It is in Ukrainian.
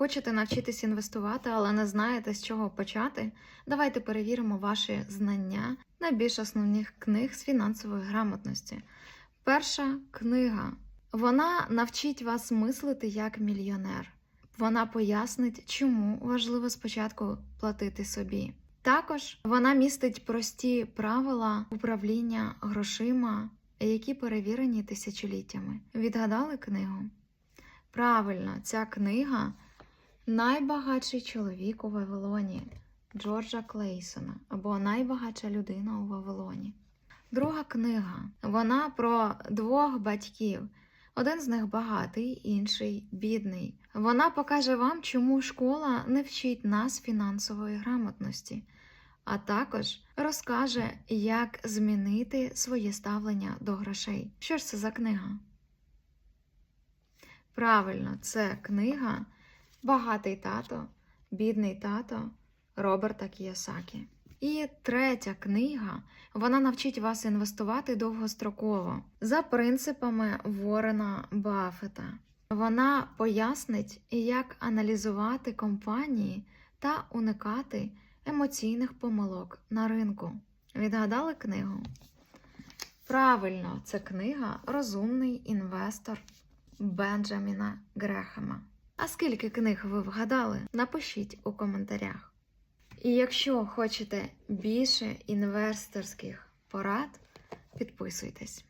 Хочете навчитись інвестувати, але не знаєте, з чого почати? Давайте перевіримо ваші знання найбільш основних книг з фінансової грамотності. Перша книга. Вона навчить вас мислити як мільйонер. Вона пояснить, чому важливо спочатку платити собі. Також вона містить прості правила управління грошима, які перевірені тисячоліттями. Відгадали книгу? Правильно, ця книга Найбагатший чоловік у Вавилоні Джорджа Клейсона або Найбагатша людина у Вавилоні. Друга книга. Вона про двох батьків. Один з них багатий, інший бідний. Вона покаже вам, чому школа не вчить нас фінансової грамотності, а також розкаже, як змінити своє ставлення до грошей. Що ж це за книга? Правильно, це книга Багатий тато, бідний тато Роберта Кіосакі. І третя книга вона навчить вас інвестувати довгостроково за принципами Ворена Баффета. Вона пояснить, як аналізувати компанії та уникати емоційних помилок на ринку. Відгадали книгу? Правильно, це книга Розумний інвестор Бенджаміна Грехема. А скільки книг ви вгадали? Напишіть у коментарях. І якщо хочете більше інвесторських порад, підписуйтесь.